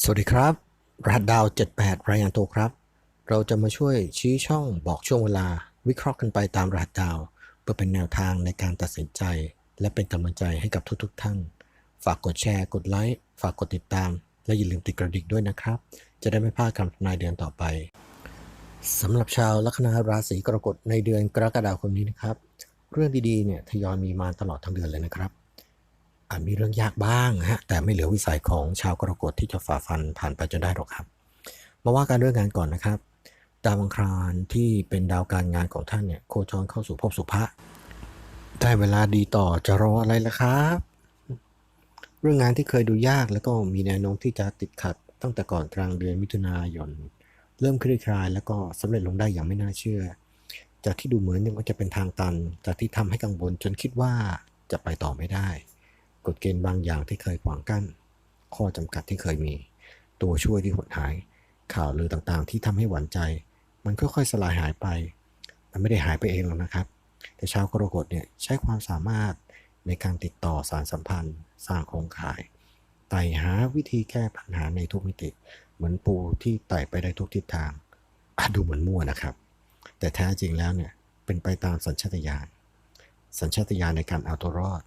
สวัสดีครับรหัสดาว 78 รายงานตัวครับ เราจะมาช่วยชี้ช่องบอกช่วงเวลา วิเคราะห์กันไปตามรหัสดาว เพื่อเป็นแนวทางในการตัดสินใจ และเป็นกำลังใจให้กับทุกๆทท่าน ฝากกดแชร์ กดไลค์ฝากกดติดตาม และอย่าลืมติดกระดิ่งด้วยนะครับ จะได้ไม่พลาดคำทำนายเดือนต่อไปสำหรับชาวลัคนาราศีกรกฎในเดือนกรกฎาคมนี้นะครับ เรื่องดีๆเนี่ยทยอยมีมาตลอดทั้งเดือนเลยนะครับ อาจมีเรื่องยากบ้างฮะแต่ไม่เหลือวิสัยของชาวกรกฎที่จะฝ่าฟันผ่านไปจนได้หรอกครับ มาว่ากันเรื่องงานก่อนนะครับ ดาวอังคารที่เป็นดาวการงานของท่านเนี่ยโคจรเข้าสู่ภพสุภะได้เวลาดีต่อจะรออะไรล่ะครับ เรื่องงานที่เคยดูยากแล้วก็มีแนวโน้มที่จะติดขัดตั้งแต่ก่อนกลางเดือนมิถุนายน เริ่มคลี่คลายแล้วก็สำเร็จลงได้อย่างไม่น่าเชื่อ จากที่ดูเหมือนยังว่าจะเป็นทางตัน จากที่ทำให้กังวลจนคิดว่าจะไปต่อไม่ได้ กฎเกณฑ์บางอย่างที่เคยขวางกั้น ข้อจำกัดที่เคยมี ตัวช่วยที่หดหาย ข่าวลือต่างๆ ที่ทำให้หวั่นใจ มันค่อยๆสลายหายไป มันไม่ได้หายไปเองหรอกนะครับ แต่ชาวกรกฎเนี่ยใช้ความสามารถในการติดต่อสารสัมพันธ์ สร้างโครงข่ายไต่หาวิธีแก้ปัญหาในทุกมิติ เหมือนปูที่ไต่ไปได้ทุกทิศทางอาดูเหมือนมั่วนะครับ แต่แท้จริงแล้วเนี่ยเป็นไปตามสัญชาตญาณสัญชาตญาณในการเอาตัวรอด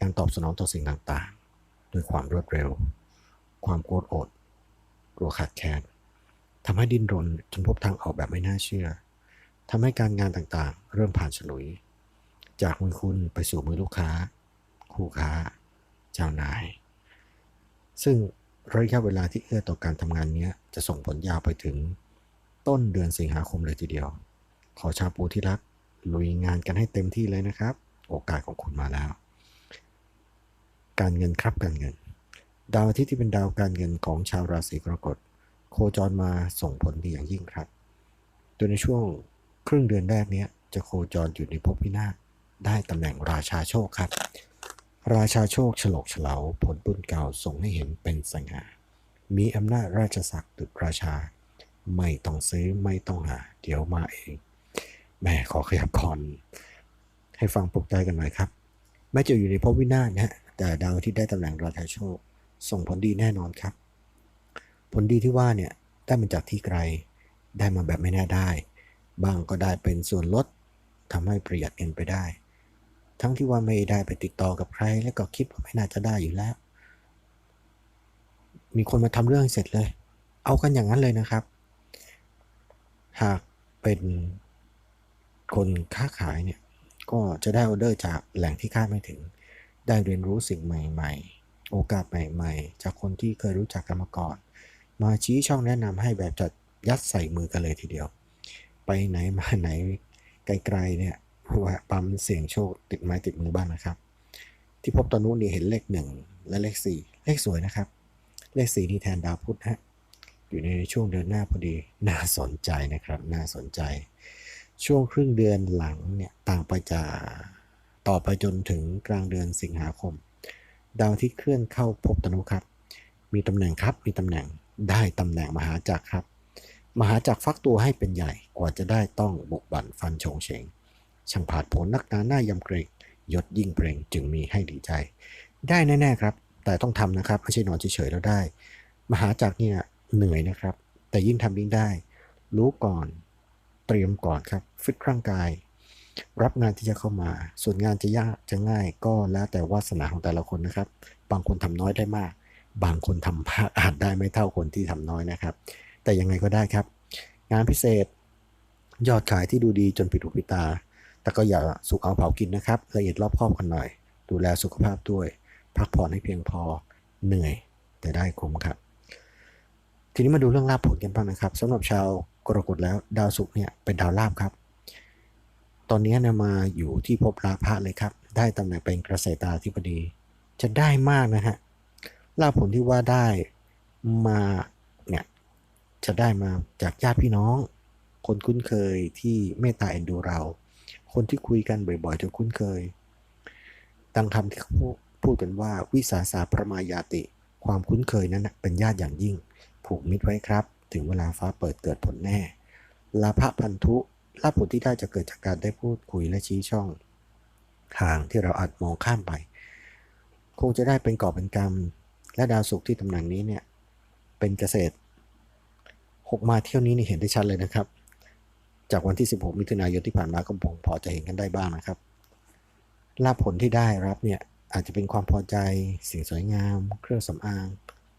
การตอบสนองต่อสิ่งต่างๆ ด้วยความรวดเร็ว ความโกรธโอดกลัวขาดแคลนทำให้ดิ้นรนจนพบทางออกแบบไม่น่าเชื่อทำให้การงานต่างๆ เริ่มผ่านฉลุย จากมือคุณไปสู่มือลูกค้า คู่ค้า เจ้านาย ซึ่งระยะเวลาที่เอื้อต่อการทำงานนี้จะส่งผลยาวไปถึงต้นเดือนสิงหาคมเลยทีเดียว ขอชาวปูที่รัก ลุยงานกันให้เต็มที่เลยนะครับ โอกาสของคุณมาแล้ว การเงินครับการเงิน ดาวอาทิตย์ที่เป็นดาวการเงินของชาวราศีกรกฎโคจรมาส่งผลดีอย่างยิ่งครับโดยในช่วงครึ่งเดือนแรกนี้จะโคจรอยู่ในภพพินาศได้ตำแหน่งราชาโชคครับ ราชาโชคฉลกเฉลาผลบุญเก่าส่งให้เห็นเป็นสง่ามีอำนาจราชศักดิ์ตึกราชา ไม่ต้องซื้อไม่ต้องหา เดี๋ยวมาเองแม่ขอขยับคอนให้ฟังปลุกใจกันหน่อยครับแม้จะอยู่ในภพวินาศนะฮะ แต่ดาวที่ได้ตำแหน่งราชาโชค ส่งผลดีแน่นอนครับ ผลดีที่ว่าเนี่ยได้มาจากที่ไกลได้มาแบบไม่น่าได้บางก็ได้เป็นส่วนลดทำให้ประหยัดเงินไปได้ ทั้งที่ว่าไม่ได้ไปติดต่อกับใคร แล้วก็คิดว่าไม่น่าจะได้อยู่แล้ว มีคนมาทำเรื่องเสร็จเลย เอากันอย่างนั้นเลยนะครับ หากเป็นคนค้าขายเนี่ยก็จะได้ออเดอร์จากแหล่งที่คาดไม่ถึง ได้เรียนรู้สิ่งใหม่ๆ โอกาสใหม่ๆ จากคนที่เคยรู้จักกันมาก่อน มาชี้ช่องแนะนำให้แบบจัดยัดใส่มือกันเลยทีเดียว ไปไหนมาไหนไกลๆเนี่ยแวะปั๊มเสี่ยงโชคติดไม้ติดมือบ้างนะครับ ที่พบตอนนู้นนี่เห็นเลขหนึ่งและเลขสี่เลขสวยนะครับ เลขสี่นี่แทนดาวพุธฮะอยู่ในช่วงเดือนหน้าพอดีน่าสนใจนะครับ น่าสนใจ ช่วงครึ่งเดือนหลังเนี่ยต่างไปจาก ต่อไปจนถึงกลางเดือนสิงหาคม ดาวที่เคลื่อนเข้าภพตนุครับ มีตำแหน่งครับ มีตำแหน่งได้ตำแหน่งมหาจักรครับ มหาจักรฟักตัวให้เป็นใหญ่กว่าจะได้ต้องบุกบั่นฟันโฉงเฉงช่างผาดผลนักหนาหน้ายำเกรงยศยิ่งเปรงจึงมีให้ดีใจ ได้แน่ๆครับ แต่ต้องทำนะครับไม่ใช่นอนเฉยๆแล้วได้ มหาจักรเนี่ยเหนื่อยนะครับ แต่ยิ่งทำยิ่งได้ รู้ก่อน เตรียมก่อนครับ ฟิตร่างกาย รับงานที่จะเข้ามา ส่วนงานจะยากจะง่ายก็แล้วแต่วาสนาของแต่ละคนนะครับ บางคนทำน้อยได้มาก บางคนทำมากอาจได้ไม่เท่าคนที่ทำน้อยนะครับ แต่ยังไงก็ได้ครับ งานพิเศษ ยอดขายที่ดูดีจนปิดหูปิดตา แต่ก็อย่าสุกเอาเผากินนะครับ ละเอียดรอบคอบกันหน่อย ดูแลสุขภาพด้วย พักผ่อนให้เพียงพอ เหนื่อย แต่ได้คุ้มครับ ทีนี้มาดูเรื่องลาภผลกันบ้างนะครับสำหรับชาวกรกฎแล้วดาวศุกร์เนี่ยเป็นดาวลาภครับ ตอนนี้เนี่ยมาอยู่ที่ภพลาภะเลยครับ ได้ตำแหน่งเป็นเกษตราธิบดี จะได้มากนะฮะลาภผลที่ว่าได้มาเนี่ยจะได้มาจากญาติพี่น้อง คนคุ้นเคยที่เมตตาเอ็นดูเรา คนที่คุยกันบ่อยๆจนคุ้นเคยดังคำที่เขาพูดกันว่าวิสาสาประมายาติ ความคุ้นเคยนั้นเป็นญาติอย่างยิ่ง ผูกมิตรไว้ครับ ถึงเวลาฟ้าเปิดเกิดผลแน่ลาภพันธุ ลาภผลที่ได้จะเกิดจากการได้พูดคุยและชี้ช่องทางที่เราอาจมองข้ามไป คงจะได้เป็นก่อบเป็นกรรม และดาวศุกร์ที่ตำแหน่งนี้เนี่ย เป็นเกษตร 6 มาเที่ยวนี้นี่เห็นได้ชัดเลยนะครับ จากวันที่ 16 มิถุนายนที่ผ่านมาก็ผมพอจะเห็นกันได้บ้างนะครับ ลาภผลที่ได้รับเนี่ยอาจจะเป็นความพอใจสิ่งสวยงาม เครื่องสำอาง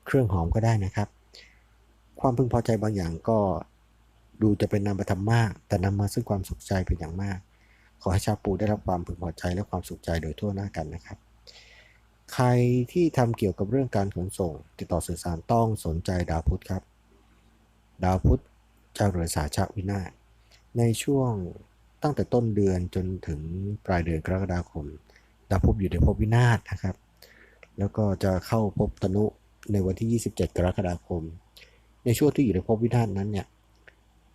เครื่องหอมก็ได้นะครับ ความพึงพอใจบางอย่างก็ ดูจะเป็นนามธรรมมาก แต่นำมาซึ่งความสุขใจเป็นอย่างมาก ขอให้ชาวปูได้รับความพึงพอใจและความสุขใจโดยทั่วหน้ากันนะครับ ใครที่ทำเกี่ยวกับเรื่องการขนส่ง ติดต่อสื่อสารต้องสนใจดาวพุธครับ ดาวพุธเจ้าเรือนสาชาวินาศในช่วงตั้งแต่ต้นเดือนจนถึงปลายเดือนกรกฎาคม ดาวพุธอยู่ในภพวินาศนะครับ แล้วก็จะเข้าภพตนุในวันที่ 27 กรกฎาคม ในช่วงที่อยู่ในภพวินาศนั้นเนี่ย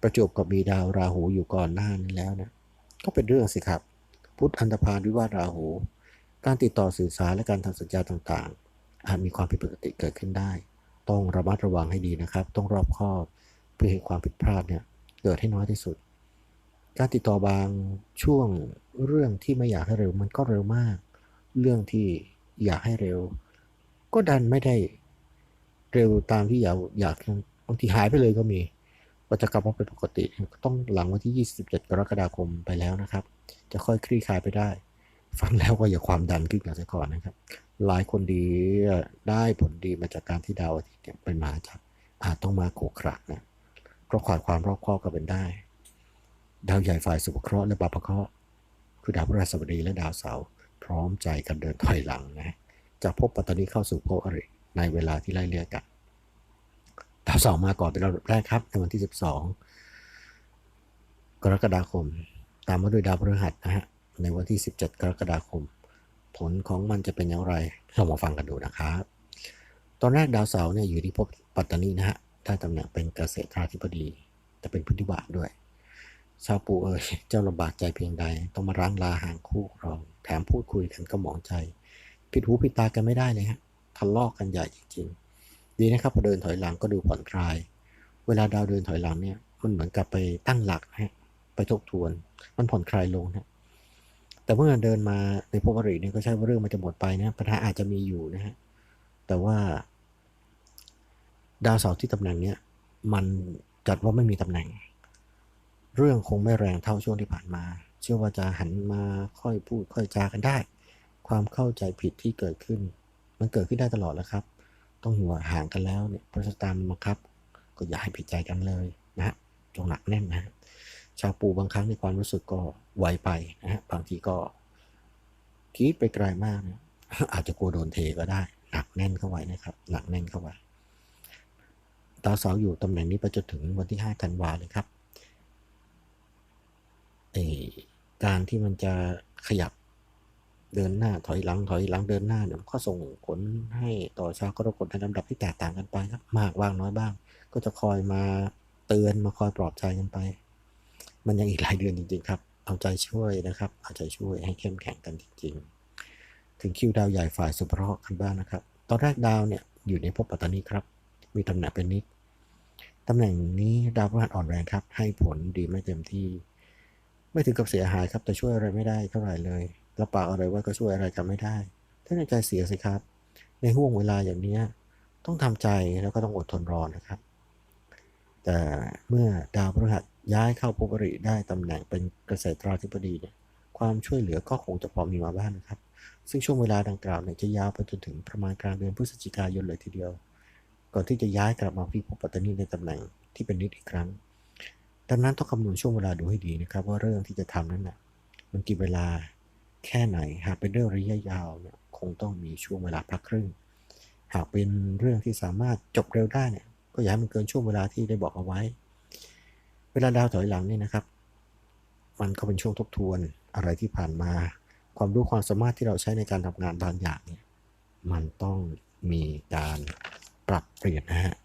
ประจบกับมีดาวราหูอยู่ก่อนหน้านี้แล้วนะก็เป็นเรื่องสิครับ พุทธอันธพาลวิวาทราหู การติดต่อสื่อสารและการทำสัญญาต่างๆ อาจมีความผิดปกติเกิดขึ้นได้ ต้องระมัดระวังให้ดีนะครับ ต้องรอบคอบเพื่อให้ความผิดพลาดเนี่ยเกิดให้น้อยที่สุด การติดต่อบางช่วงเรื่องที่ไม่อยากให้เร็วมันก็เร็วมาก เรื่องที่อยากให้เร็ว ก็ดันไม่ได้เร็วตามที่อยากอยากบางทีหายไปเลยก็มี ก็จะกลับมาเป็นปกติต้องหลังวันที่ 27 กรกฎาคมไปแล้วนะครับ จะค่อยคลี่คลายไปได้ ฟังแล้วก็อย่าความดันขึ้นกันซะก่อนนะครับ หลายคนดีได้ผลดีมาจากการที่ดาวอาทิตย์เป็นมหาจักรอาจต้องมาโขกขระนะเพราะขาดความรอบคอบก็เป็นได้ ดาวใหญ่ฝ่ายสุภเคราะห์และบาปเคราะห์คือดาวพฤหัสบดีและดาวเสาร์พร้อมใจกันเดินถอยหลังนะจะพบปัตตานีเข้าสู่โพอริในเวลาที่ไล่เลี่ยกัน ดาวเสาร์มาก่อนเป็นลำดับแรกครับในวันที่ 12 กรกฎาคม ตามมาด้วยดาวพฤหัสนะฮะในวันที่ 17 กรกฎาคม ผลของมันจะเป็นอย่างไรเรามาฟังกันดูนะครับ ตอนแรกดาวเสาร์เนี่ยอยู่ที่ภพปัตตานีนะฮะได้ตำแหน่งเป็นเกษตราธิบดี แต่เป็นพื้นที่บาทด้วย ชาวปูเอ๋ยเจ้าลำบากใจเพียงใด ต้องมาร้างลาห่างคู่ครอง แถมพูดคุยกันก็หมองใจ ผิดหูผิดตากันไม่ได้เลยฮะทะเลาะกันใหญ่จริงๆ ดีนะครับพอเดินถอยหลังก็ดูผ่อนคลาย เวลาดาวเดินถอยหลังเนี่ยมันเหมือนกับไปตั้งหลักฮะไปทบทวน มันผ่อนคลายลงนะแต่เมื่อเดินมาในภพอริเนี่ยก็ใช่ว่าเรื่องมันจะหมดไปนะปัญหาอาจจะมีอยู่นะฮะแต่ว่า ดาวเสาร์ที่ตำแหน่งเนี้ยมันจัดว่าไม่มีตำแหน่ง เรื่องคงไม่แรงเท่าช่วงที่ผ่านมา เชื่อว่าจะหันมาค่อยพูดค่อยจากันได้ ความเข้าใจผิดที่เกิดขึ้น มันเกิดขึ้นได้ตลอดแล้วครับ ต้องอยู่ห่างกันแล้วเนี่ยพระชะตามันบังคับ ก็อย่าให้ผิดใจกันเลยนะฮะจงหนักแน่นนะชาวปูบางครั้งในความรู้สึกก็ไวไปนะฮะบางทีก็คิดไปไกลมากนะอาจจะกลัวโดนเทก็ได้ หนักแน่นเข้าไว้นะครับ หนักแน่นเข้าไว้ดาวเสาร์อยู่ตำแหน่งนี้ไปจนถึงวันที่ 5 ธันวาเลยครับการที่มันจะขยับ เดินหน้าถอยหลังถอยหลังเดินหน้าเนี่ยก็ส่งผลให้ต่อชาวกรกฎในลำดับที่แตกต่างกันไปครับมากบ้างน้อยบ้าง ก็จะคอยมาเตือนมาคอยปลอบใจกันไป มันยังอีกหลายเดือนจริงๆครับ เอาใจช่วยนะครับ เอาใจช่วยให้เข้มแข็งกันจริงๆ ถึงคิวดาวใหญ่ฝ่ายสุภราะกันบ้างนะครับ ตอนแรกดาวเนี่ยอยู่ในภพปัตตานีครับ มีตำแหน่งเป็นนิดตำแหน่งนี้ดาวพฤหัสอ่อนแรงครับ ให้ผลดีไม่เต็มที่ ไม่ถึงกับเสียหายครับแต่ช่วยอะไรไม่ได้เท่าไหร่เลย รับปากอะไรไว้ก็ช่วยอะไรกันไม่ได้ถ้าในใจเสียสิครับ ในห่วงเวลาอย่างนี้ต้องทำใจแล้วก็ต้องอดทนรอนะครับ แต่เมื่อดาวพฤหัสย้ายเข้าภพบริได้ตำแหน่งเป็นเกษตราธิบดีเนี่ยความช่วยเหลือก็คงจะพอมีมาบ้างนะครับ ซึ่งช่วงเวลาดังกล่าวเนี่ยจะยาวไปจนถึงประมาณกลางเดือนพฤศจิกายนเลยทีเดียว ก่อนที่จะย้ายกลับมาที่ภพปัตตานีในตำแหน่งที่เป็นนิดอีกครั้ง ดังนั้นต้องคำนวณช่วงเวลาดูให้ดีนะครับ ว่าเรื่องที่จะทำนั้นนะ่ะมันกี่เวลา แค่ไหน หากเป็นเรื่องระยะยาวเนี่ยคงต้องมีช่วงเวลาพักครึ่ง หากเป็นเรื่องที่สามารถจบเร็วได้เนี่ยก็อย่าให้มันเกินช่วงเวลาที่ได้บอกเอาไว้ เวลาดาวถอยหลังนี่นะครับ มันก็เป็นช่วงทบทวนอะไรที่ผ่านมา ความรู้ความสามารถที่เราใช้ในการทำงานบางอย่างเนี่ยมันต้องมีการปรับเปลี่ยนนะฮะ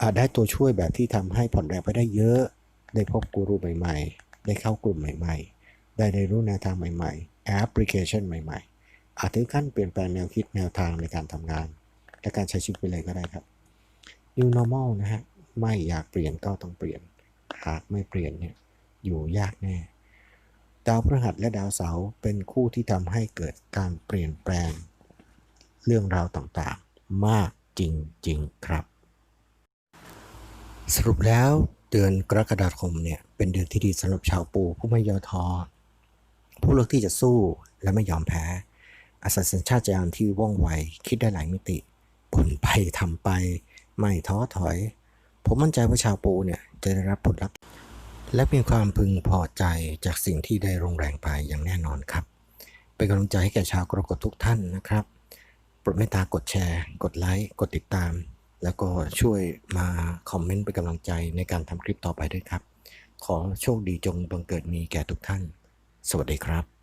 อาจได้ตัวช่วยแบบที่ทำให้ผ่อนแรงไปได้เยอะ ได้พบกูรูใหม่ ๆ ได้เข้ากลุ่มใหม่ ๆ ได้เรียนรู้แนวทางใหม่ๆ แอปพลิเคชันใหม่ๆ อาจถึงขั้นเปลี่ยนแปลงแนวคิดแนวทางในการทำงาน และการใช้ชีวิตไปเลยก็ได้ครับ New Normal นะฮะ ไม่อยากเปลี่ยนก็ต้องเปลี่ยน หากไม่เปลี่ยนเนี่ยอยู่ยากแน่ ดาวพฤหัสและดาวเสาร์เป็นคู่ที่ทำให้เกิดการเปลี่ยนแปลง เรื่องราวต่างๆ มากจริง ๆ ครับ สรุปแล้วเดือนกรกฎาคมเนี่ยเป็นเดือนที่ดีสำหรับชาวปูผู้ไม่ย่อท้อ ผู้เลือกที่จะสู้และไม่ยอมแพ้อาศัยสัญชาตญาณที่ว่องไว คิดได้หลายมิติบ่นไปทำไป ไม่ท้อถอย ผมมั่นใจว่าชาวปูเนี่ยจะได้รับผลลัพธ์และมีความพึงพอใจจากสิ่งที่ได้ลงแรงไปอย่างแน่นอนครับ เป็นกำลังใจให้แก่ชาวกรกฎทุกท่านนะครับโปรดเมตตากดแชร์ กดไลค์กดติดตาม แล้วก็ช่วยมาคอมเมนต์เป็นกำลังใจในการทำคลิปต่อไปด้วยครับ ขอโชคดีจงบังเกิดมีแก่ทุกท่าน สวัสดีครับ